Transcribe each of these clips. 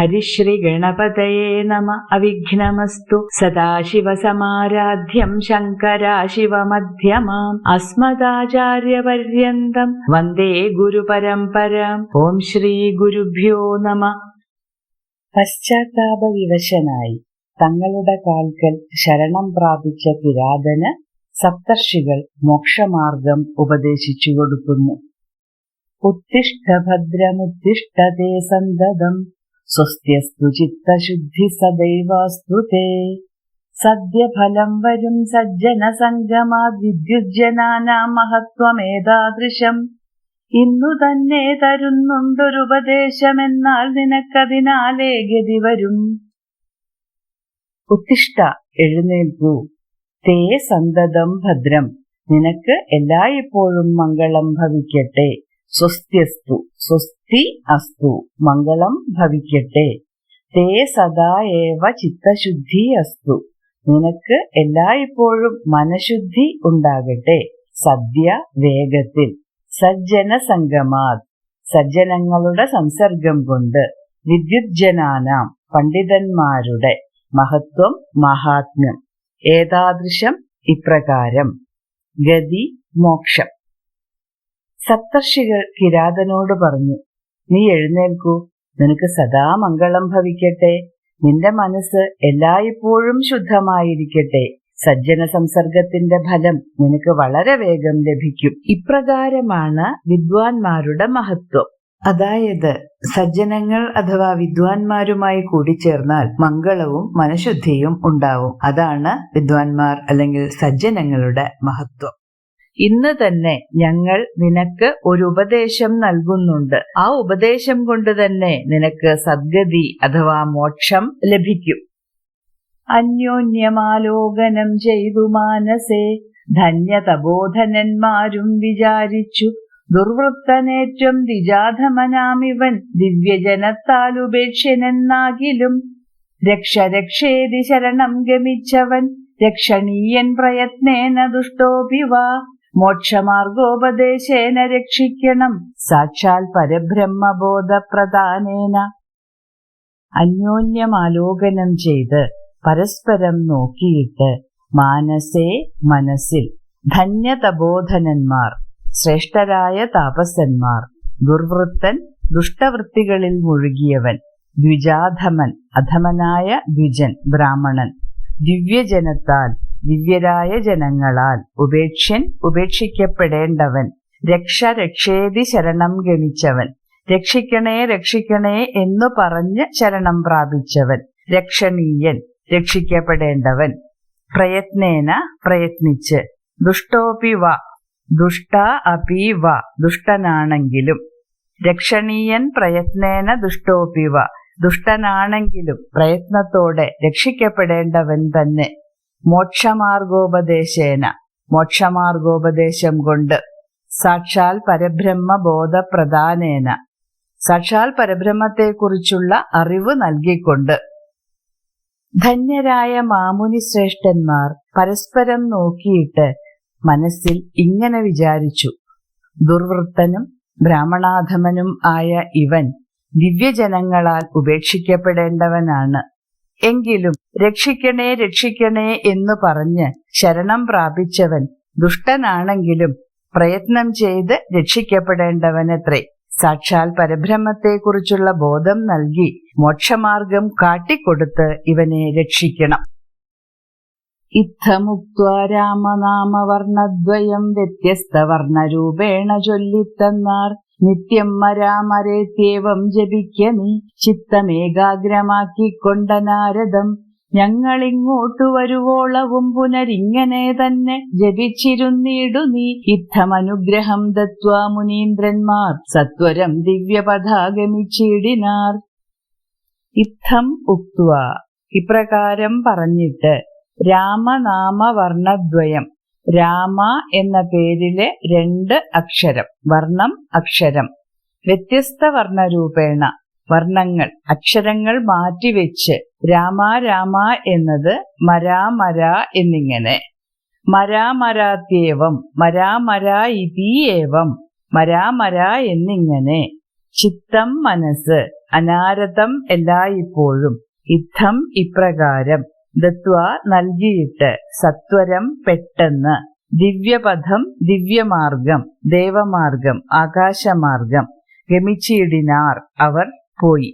ഹരിശ്രീ ഗണപതയേ നമ അവിഘ്നമസ്തു സദാശിവസമാരാധ്യം ശങ്കരാശിവമധ്യമാം അസ്മദാചാര്യപര്യന്തം വന്ദേ ഗുരുപരമ്പരാം ഓം ശ്രീ ഗുരുഭ്യോ നമ പശ്ചാത്താപവിവശനായി തങ്ങളുടെ കാൽക്കൽ ശരണം പ്രാപിച്ച കിരാതന് സപ്തർഷികൾ മോക്ഷമാർഗം ഉപദേശിച്ചു കൊടുക്കുന്നു ഉത്തിഷ്ഠ ഭദ്രമുത്തിഷ്ഠതേ സന്തതം സ്വസ്ത്യസ്തു ചിത്തശുദ്ധി സദൈവാസ്തു തേ സദ്യഫലം വരും സജ്ജന സംഗമാത് മഹത്വമേതാദൃശം ഇന്നു തന്നെ തരുന്നുണ്ടൊരുപദേശമെന്നാൽ നിനക്കതിനാലേ ഗതി വരും. ഉത്തിഷ്ഠ എഴുന്നേൽക്കൂ. തേ സന്തതം ഭദ്രം. നിനക്ക് എല്ലായ്പ്പോഴും മംഗളം ഭവിക്കട്ടെ. സ്വസ്ത്യസ്തു സ്വസ്തി അസ്തു മംഗളം ഭവിക്കട്ടെ. തേ സദാ ഏവ ചിത്തശുദ്ധി അസ്തു. നിനക്ക് എല്ലായ്പ്പോഴും മനഃശുദ്ധി ഉണ്ടാകട്ടെ. സദ്യ വേഗത്തിൽ. സജ്ജന സംഗമാത്. സജ്ജനങ്ങളുടെ സംസർഗം കൊണ്ട് വിദ്യുജ്ജനാനാം പണ്ഡിതന്മാരുടെ മഹത്വം മഹാത്മ്യം. ഏതാദൃശം ഇപ്രകാരം. ഗതി മോക്ഷം. സപ്തർഷികൾ കിരാതനോട് പറഞ്ഞു നീ എഴുന്നേൽക്കൂ. നിനക്ക് സദാ മംഗളം ഭവിക്കട്ടെ. നിന്റെ മനസ്സ് എല്ലായ്പ്പോഴും ശുദ്ധമായിരിക്കട്ടെ. സജ്ജന സംസർഗത്തിന്റെ ഫലം നിനക്ക് വളരെ വേഗം ലഭിക്കും. ഇപ്രകാരമാണ് വിദ്വാൻമാരുടെ മഹത്വം. അതായത് സജ്ജനങ്ങൾ അഥവാ വിദ്വാൻമാരുമായി കൂടിച്ചേർന്നാൽ മംഗളവും മനഃശുദ്ധിയും ഉണ്ടാവും. അതാണ് വിദ്വാൻമാർ അല്ലെങ്കിൽ സജ്ജനങ്ങളുടെ മഹത്വം. ഇന്ന് തന്നെ ഞങ്ങൾ നിനക്ക് ഒരു ഉപദേശം നൽകുന്നുണ്ട്. ആ ഉപദേശം കൊണ്ട് തന്നെ നിനക്ക് സദ്ഗതി അഥവാ മോക്ഷം ലഭിക്കും. അന്യോന്യമാലോകനം ചെയ്തു മാനസേ ധന്യതബോധനന്മാരും വിചാരിച്ചു. ദുർവൃത്തനേറ്റം ദിജാധമനാമിവൻ ദിവ്യജനത്താൽ ഉപേക്ഷനെന്നാകിലും രക്ഷ രക്ഷേതി ശരണം ഗമിച്ചവൻ രക്ഷണീയൻ പ്രയത്നേന ദുഷ്ടോപിവാ മോക്ഷമാർഗോപദേശേന രക്ഷിക്കണം. സാക്ഷാൽ പരബ്രഹ്മബോധപ്രധാനേന. അന്യോന്യമാലോകനം ചെയ്ത് പരസ്പരം നോക്കിയിട്ട് മാനസേ മനസ്സിൽ ധന്യതബോധനന്മാർ ശ്രേഷ്ഠരായ താപസന്മാർ ദുർവൃത്തൻ ദുഷ്ടവൃത്തികളിൽ മുഴുകിയവൻ ദ്വിജാധമൻ അധമനായ ദ്വിജൻ ബ്രാഹ്മണൻ ദിവ്യജനത്താൽ ദിവ്യരായ ജനങ്ങളാൽ ഉപേക്ഷ്യൻ ഉപേക്ഷിക്കപ്പെടേണ്ടവൻ. രക്ഷ രക്ഷേതി ശരണം ഗണിച്ചവൻ. രക്ഷിക്കണേ രക്ഷിക്കണേ എന്നു പറഞ്ഞ് ശരണം പ്രാപിച്ചവൻ. രക്ഷണീയൻ രക്ഷിക്കപ്പെടേണ്ടവൻ. പ്രയത്നേന പ്രയത്നിച്ച്. ദുഷ്ടോപി വ. ദുഷ്ട അപി വ. ദുഷ്ടനാണെങ്കിലും. രക്ഷണീയൻ പ്രയത്നേന ദുഷ്ടോപി വ. ദുഷ്ടനാണെങ്കിലും പ്രയത്നത്തോടെ രക്ഷിക്കപ്പെടേണ്ടവൻ തന്നെ. മോക്ഷമാർഗോപദേശേന. മോക്ഷമാർഗോപദേശം കൊണ്ട് സാക്ഷാൽ പരബ്രഹ്മ ബോധപ്രധാനേന സാക്ഷാൽ പരബ്രഹ്മത്തെക്കുറിച്ചുള്ള അറിവ് നൽകിക്കൊണ്ട് ധന്യരായ മാമുനി ശ്രേഷ്ഠന്മാർ പരസ്പരം നോക്കിയിട്ട് മനസ്സിൽ ഇങ്ങനെ വിചാരിച്ചു. ദുർവൃത്തനും ബ്രാഹ്മണാധമനും ആയ ഇവൻ ദിവ്യജനങ്ങളാൽ ഉപേക്ഷിക്കപ്പെടേണ്ടവനാണ്. എങ്കിലും രക്ഷിക്കണേ രക്ഷിക്കണേ എന്ന് പറഞ്ഞ് ശരണം പ്രാപിച്ചവൻ ദുഷ്ടനാണെങ്കിലും പ്രയത്നം ചെയ്ത് രക്ഷിക്കപ്പെടേണ്ടവനത്രേ. സാക്ഷാൽ പരബ്രഹ്മത്തെക്കുറിച്ചുള്ള ബോധം നൽകി മോക്ഷമാർഗം കാട്ടിക്കൊടുത്ത് ഇവനെ രക്ഷിക്കണം. ഇത്തമുക്വാ രാമനാമവർണദ്വയം വ്യത്യസ്ത വർണരൂപേണ ചൊല്ലിത്തന്നാർ. നിത്യം മരാമരേത്യവം ജപിക്ക നീ. ചിത്തമേകാഗ്രമാക്കിക്കൊണ്ട നാരദം ഞങ്ങളിങ്ങോട്ടു വരുവോളവും പുനരിങ്ങനെ തന്നെ ജപിച്ചിരുന്നിടു നീ. ഇത്തമനുഗ്രഹം ദത്വാ മുനീന്ദ്രന്മാർ സത്വരം ദിവ്യപഥാഗമിച്ചിടിനാർ. ഇത്തം ഉക്വ ഇപ്രകാരം പറഞ്ഞിട്ട് രാമനാമവർണദ്വയം രാമ എന്ന പേരിലെ രണ്ട് അക്ഷരം വർണം അക്ഷരം. വ്യത്യസ്ത വർണരൂപേണ വർണങ്ങൾ അക്ഷരങ്ങൾ മാറ്റിവെച്ച് രാമ രാമ എന്നത് മരാമര എന്നിങ്ങനെ. മരാമരാത്യേവം മരാമര ഇതീയേവം മരാമര എന്നിങ്ങനെ. ചിത്തം മനസ്സ് അനാരതം എല്ലായ്പ്പോഴും ഇത്തം ഇപ്രകാരം. ദത്വ നൽകിയിട്ട് സത്വരം പെട്ടെന്ന്. ദിവ്യപഥം ദിവ്യമാർഗം ദേവമാർഗം ആകാശമാർഗം ഗമിച്ചിടിനാർ അവർ പോയി.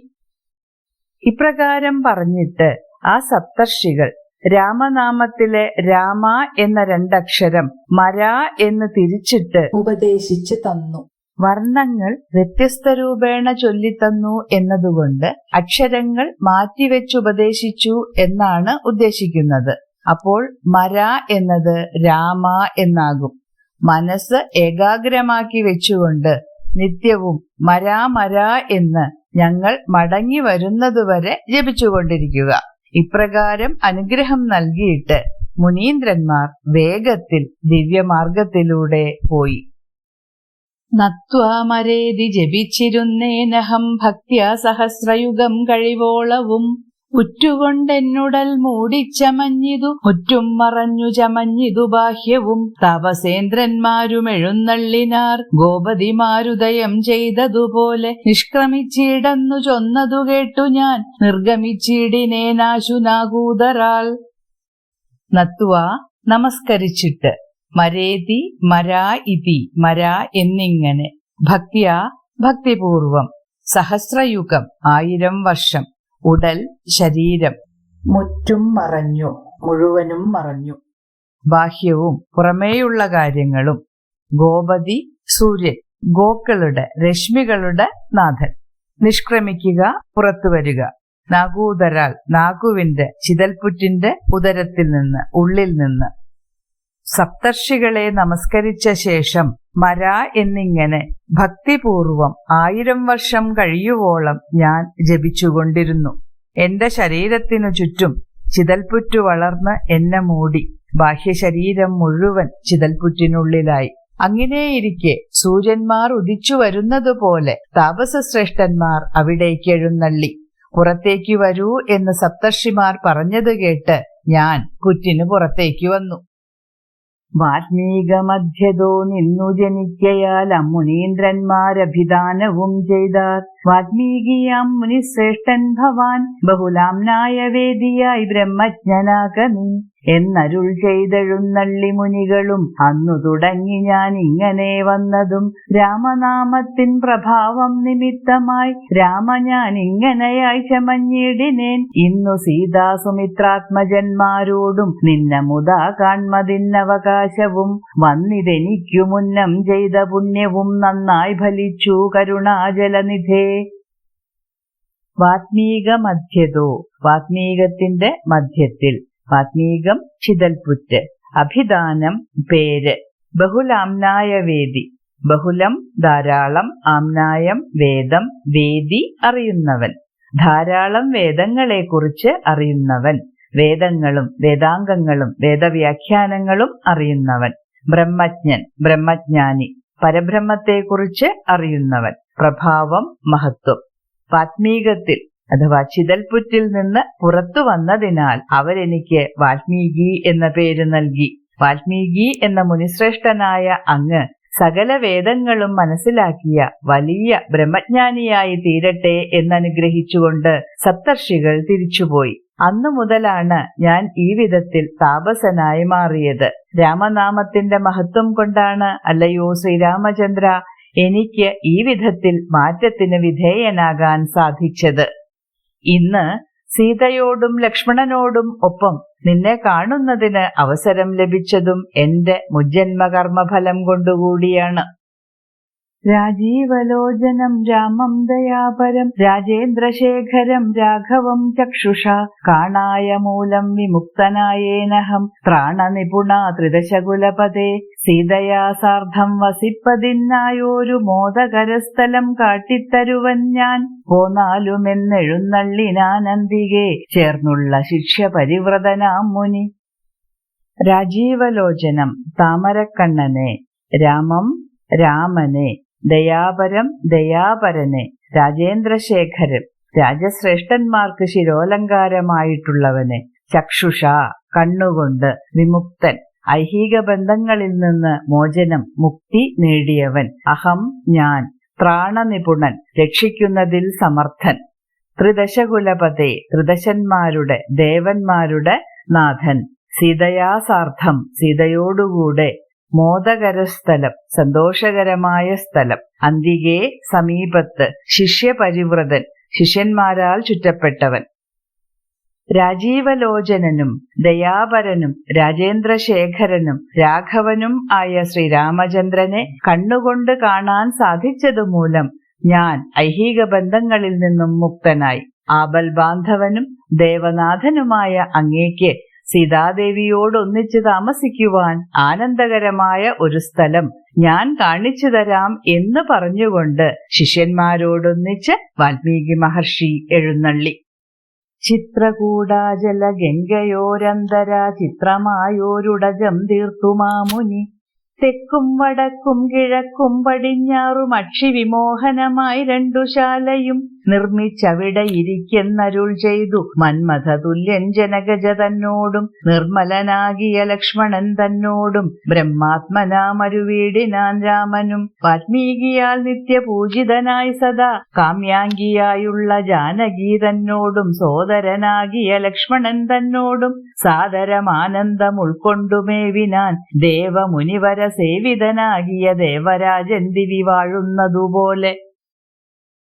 ഇപ്രകാരം പറഞ്ഞിട്ട് ആ സപ്തർഷികൾ രാമനാമത്തിലെ രാമ എന്ന രണ്ടക്ഷരം മര എന്ന് തിരിച്ചിട്ട് ഉപദേശിച്ചു തന്നു. വർണങ്ങൾ വ്യത്യസ്ത രൂപേണ ചൊല്ലിത്തന്നു എന്നതുകൊണ്ട് അക്ഷരങ്ങൾ മാറ്റിവെച്ചുപദേശിച്ചു എന്നാണ് ഉദ്ദേശിക്കുന്നത്. അപ്പോൾ മര എന്നത് രാമ എന്നാകും. മനസ്സ് ഏകാഗ്രമാക്കി വെച്ചുകൊണ്ട് നിത്യവും മരാ മര എന്ന് ഞങ്ങൾ മടങ്ങി വരുന്നതുവരെ ജപിച്ചുകൊണ്ടിരിക്കുക. ഇപ്രകാരം അനുഗ്രഹം നൽകിയിട്ട് മുനീന്ദ്രന്മാർ വേഗത്തിൽ ദിവ്യമാർഗത്തിലൂടെ പോയി. നത്വാമരേതി ജപിച്ചിരുന്നേനഹം ഭക്ത്യാ സഹസ്രയുഗം കഴിവോളവും. ഉറ്റുകൊണ്ടെന്നുടൽ മൂടിച്ചമഞ്ഞിതു മുറ്റും മറഞ്ഞു ചമഞ്ഞിതു ബാഹ്യവും. തപസേന്ദ്രന്മാരും എഴുന്നള്ളിനാർ ഗോപതിമാരുദയം ചെയ്തതുപോലെ നിഷ്ക്രമിച്ചിടന്നു ചൊന്നതു കേട്ടു ഞാൻ. നിർഗമിച്ചിടിനേനാശുനാകൂതറാൾ നത്വ നമസ്കരിച്ചിട്ട്. മരേതി മരാ ഇതി മരാ എന്നിങ്ങനെ. ഭക്തിയ ഭക്തിപൂർവം. സഹസ്രയുഗം ആയിരം വർഷം. ഉടൽ ശരീരം. മുറ്റും മറഞ്ഞു മുഴുവനും മറഞ്ഞു. ബാഹ്യവും പുറമേയുള്ള കാര്യങ്ങളും. ഗോപതി സൂര്യൻ ഗോക്കളുടെ രശ്മികളുടെ നാഥൻ. നിഷ്ക്രമിക്കുക പുറത്തു വരിക. നാഗൂതരാൽ നാഗുവിന്റെ ചിതൽപുറ്റിന്റെ ഉദരത്തിൽ നിന്ന് ഉള്ളിൽ നിന്ന്. സപ്തർഷികളെ നമസ്കരിച്ച ശേഷം മര എന്നിങ്ങനെ ഭക്തിപൂർവം ആയിരം വർഷം കഴിയുവോളം ഞാൻ ജപിച്ചുകൊണ്ടിരുന്നു. എന്റെ ശരീരത്തിനു ചുറ്റും ചിതൽപുറ്റു വളർന്ന് എന്നെ മൂടി ബാഹ്യശരീരം മുഴുവൻ ചിതൽപുറ്റിനുള്ളിലായി. അങ്ങനെയിരിക്കെ സൂര്യന്മാർ ഉദിച്ചു വരുന്നതുപോലെ താപസശ്രേഷ്ഠന്മാർ അവിടേക്ക് എഴുന്നള്ളി. പുറത്തേക്ക് വരൂ എന്ന് സപ്തർഷിമാർ പറഞ്ഞത് കേട്ട് ഞാൻ പുറ്റിനു പുറത്തേക്ക് വന്നു. വാൽമീക മധ്യതോ നിന്നു ജനിക്കയാൽ അമ്മുനീന്ദ്രന്മാരഭിദാനവും ചെയ്താർ. വാത്മീകിയാം മുനിശ്രേഷ്ഠൻ ഭവാൻ ബഹുലാംനായ വേദിയായി ബ്രഹ്മജ്ഞനാകമീ. എന്നരുൾ ചെയ്തെഴുന്നള്ളി മുനികളും അന്നു തുടങ്ങി ഞാൻ ഇങ്ങനെ വന്നതും രാമനാമത്തിൻ പ്രഭാവം നിമിത്തമായി. രാമ ഞാൻ ഇങ്ങനെയായി ചമഞ്ഞിടിനേൻ ഇന്നു സീതാസുമിത്രാത്മജന്മാരോടും നിന്ന മുതാ കാൺമതിന്നവകാശവും വന്നിതെനിക്കു മുന്നം ചെയ്ത പുണ്യവും നന്നായി ഫലിച്ചു കരുണാജലനിധേ. വാത്മീക മധ്യതോ വാത്മീകത്തിന്റെ മധ്യത്തിൽ. വാത്മീകം ചിതൽപുറ്റ്. അഭിദാനം പേര്. ബഹുലാംനായ വേദി. ബഹുലം ധാരാളം ആംനായം വേദം വേദി അറിയുന്നവൻ. ധാരാളം വേദങ്ങളെ കുറിച്ച് അറിയുന്നവൻ. വേദങ്ങളും വേദാംഗങ്ങളും വേദവ്യാഖ്യാനങ്ങളും അറിയുന്നവൻ. ബ്രഹ്മജ്ഞൻ ബ്രഹ്മജ്ഞാനി പരബ്രഹ്മത്തെക്കുറിച്ച് അറിയുന്നവൻ. പ്രഭാവം മഹത്വം. വാത്മീകത്തിൽ അഥവാ ചിതൽപുറ്റിൽ നിന്ന് പുറത്തു വന്നതിനാൽ അവരെനിക്ക് വാൽമീകി എന്ന പേര് നൽകി. വാൽമീകി എന്ന മുനിശ്രേഷ്ഠനായ അങ്ങ് സകല വേദങ്ങളും മനസ്സിലാക്കിയ വലിയ ബ്രഹ്മജ്ഞാനിയായി തീരട്ടെ എന്നനുഗ്രഹിച്ചുകൊണ്ട് സപ്തർഷികൾ തിരിച്ചുപോയി. അന്നു മുതലാണ് ഞാൻ ഈ വിധത്തിൽ താപസനായി മാറിയത്. രാമനാമത്തിന്റെ മഹത്വം കൊണ്ടാണ് അല്ലയോ ശ്രീരാമചന്ദ്ര എനിക്ക് ഈ വിധത്തിൽ മാറ്റത്തിന് വിധേയനാകാൻ സാധിച്ചത്. ഇന്ന് സീതയോടും ലക്ഷ്മണനോടും ഒപ്പം നിന്നെ കാണുന്നതിന് അവസരം ലഭിച്ചതും എന്റെ മുജ്ജന്മകർമ്മഫലം കൊണ്ടുകൂടിയാണ്. രാജീവലോചനം രാമം ദയാപരം രാജേന്ദ്രശേഖരം രാഘവം ചക്ഷുഷ കാണായ മൂലം വിമുക്തനായേനഹം ത്രാണനിപുണ ത്രിദശകുലപതേ സീതയാ സാർദ്ധം വസിപ്പതിന്നായോരു മോദകരസ്ഥലം കാട്ടിത്തരുവൻ ഞാൻ. പോന്നാലുമെന്നെഴുന്നള്ളിനാനന്ദികെ ചേർന്നുള്ള ശിക്ഷ പരിവ്രതനാം മുനി. രാജീവലോചനം താമരക്കണ്ണനെ രാമം രാമനെ. ദയാപരം ദയാപരനെ. രാജേന്ദ്രശേഖരൻ. രാജശ്രേഷ്ഠന്മാർക്ക് ശിരോലങ്കാരമായിട്ടുള്ളവനെ. ചക്ഷുഷ കണ്ണുകൊണ്ട് വിമുക്തൻ. ഐഹിക ബന്ധങ്ങളിൽ നിന്ന് മോചനം മുക്തി നേടിയവൻ. അഹം ഞാൻ ത്രാണനിപുണൻ രക്ഷിക്കുന്നതിൽ സമർത്ഥൻ. ത്രിദശകുലപതേ ത്രിദശന്മാരുടെ ദേവന്മാരുടെ നാഥൻ. സീതയാസാർത്ഥം സീതയോടുകൂടെ മോദകരസ്ഥലം സന്തോഷകരമായ സ്ഥലം. അന്തികെ സമീപത്ത് ശിഷ്യപരിവ്രതൻ ശിഷ്യന്മാരാൽ ചുറ്റപ്പെട്ടവൻ. രാജീവലോചനനും ദയാപരനും രാജേന്ദ്രശേഖരനും രാഘവനും ആയ ശ്രീരാമചന്ദ്രനെ കണ്ണുകൊണ്ട് കാണാൻ സാധിച്ചതുമൂലം ഞാൻ ഐഹിക ബന്ധങ്ങളിൽ നിന്നും മുക്തനായി. ആബൽ ബാന്ധവനും ദേവനാഥനുമായ അങ്ങേക്ക് സീതാദേവിയോടൊന്നിച്ച് താമസിക്കുവാൻ ആനന്ദകരമായ ഒരു സ്ഥലം ഞാൻ കാണിച്ചു തരാം എന്ന് പറഞ്ഞുകൊണ്ട് ശിഷ്യന്മാരോടൊന്നിച്ച് വാൽമീകി മഹർഷി എഴുന്നള്ളി. ചിത്രകൂടാജല ഗംഗയോരന്തര ചിത്രമായോരുടജം തീർത്തുമാമുനി തെക്കും വടക്കും കിഴക്കും പടിഞ്ഞാറും അക്ഷി വിമോഹനമായി രണ്ടു ശാലയും നിർമ്മിച്ചവിടെ ഇരിക്കെന്നരുൾ ചെയ്തു. മന്മഥ തുല്യൻ ജനകജ തന്നോടും നിർമ്മലനാകിയ ലക്ഷ്മണൻ തന്നോടും ബ്രഹ്മാത്മനാമരുവീടിനാൻ രാമനും വാത്മീകിയാൽ നിത്യപൂജിതനായി സദാ കാമ്യാങ്കിയായുള്ള ജാനകി തന്നോടും സോദരനാകിയ ലക്ഷ്മണൻ തന്നോടും സാദരമാനന്ദം ഉൾക്കൊണ്ടുമേവിനാൻ ദേവമുനിവര സേവിതനാകിയ ദേവരാജൻ ദിവി വാഴുന്നതുപോലെ.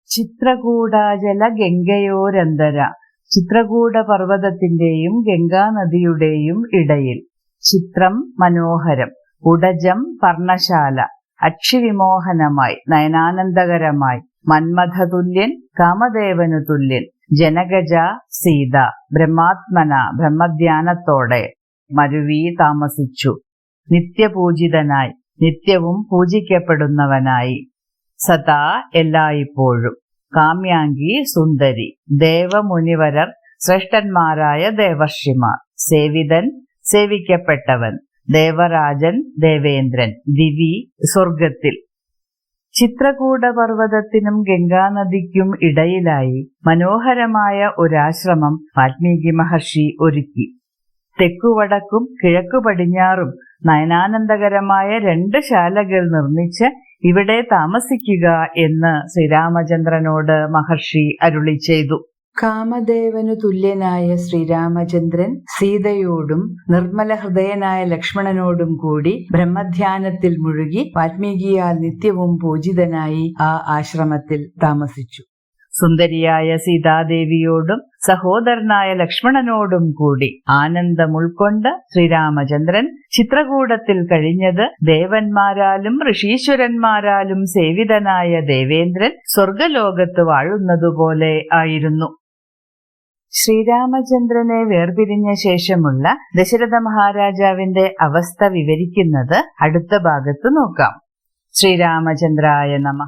ചിത്രകൂടാജല ഗംഗയോരന്തര ചിത്രകൂട പർവതത്തിന്റെയും ഗംഗാനദിയുടെയും ഇടയിൽ. ചിത്രം മനോഹരം ഉടജം പർണശാല അക്ഷിവിമോഹനമായി നയനാനന്ദകരമായി. മന്മഥതുല്യൻ കാമദേവനു തുല്യൻ ജനകജ സീത ബ്രഹ്മാത്മന ബ്രഹ്മധ്യാനത്തോടെ മരുവി താമസിച്ചു. നിത്യപൂജിതനായി നിത്യവും പൂജിക്കപ്പെടുന്നവനായി. സദാ എല്ലായ്പ്പോഴും. കാമ്യാംഗി സുന്ദരി ദേവമുനിവരർ ശ്രേഷ്ഠന്മാരായ ദേവർഷിമാർ. സേവിതൻ സേവിക്കപ്പെട്ടവൻ. ദേവരാജൻ ദേവേന്ദ്രൻ. ദിവി സ്വർഗത്തിൽ ചിത്രകൂട പർവതത്തിനും ഗംഗാനദിക്കും ഇടയിലായി മനോഹരമായ ഒരാശ്രമം വാൽമീകി മഹർഷി ഒരുക്കി. തെക്കുവടക്കും കിഴക്കു പടിഞ്ഞാറും നയനാനന്ദകരമായ രണ്ട് ശാലകൾ നിർമ്മിച്ച് ഇവിടെ താമസിക്കുക എന്ന് ശ്രീരാമചന്ദ്രനോട് മഹർഷി അരുളി ചെയ്തു. കാമദേവനു തുല്യനായ ശ്രീരാമചന്ദ്രൻ സീതയോടും നിർമ്മല ഹൃദയനായ ലക്ഷ്മണനോടും കൂടി ബ്രഹ്മധ്യാനത്തിൽ മുഴുകി വാൽമീകിയാൽ നിത്യവും പൂജിതനായി ആ ആശ്രമത്തിൽ താമസിച്ചു. സുന്ദരിയായ സീതാദേവിയോടും സഹോദരനായ ലക്ഷ്മണനോടും കൂടി ആനന്ദം ഉൾക്കൊണ്ട് ശ്രീരാമചന്ദ്രൻ ചിത്രകൂടത്തിൽ കഴിഞ്ഞത് ദേവന്മാരാലും ഋഷീശ്വരന്മാരാലും സേവിതനായ ദേവേന്ദ്രൻ സ്വർഗലോകത്ത് വാഴുന്നതുപോലെ ആയിരുന്നു. ശ്രീരാമചന്ദ്രനെ വേർപിരിഞ്ഞ ശേഷമുള്ള ദശരഥ മഹാരാജാവിന്റെ അവസ്ഥ വിവരിക്കുന്നത് അടുത്ത ഭാഗത്ത് നോക്കാം. ശ്രീരാമചന്ദ്രായ നമ.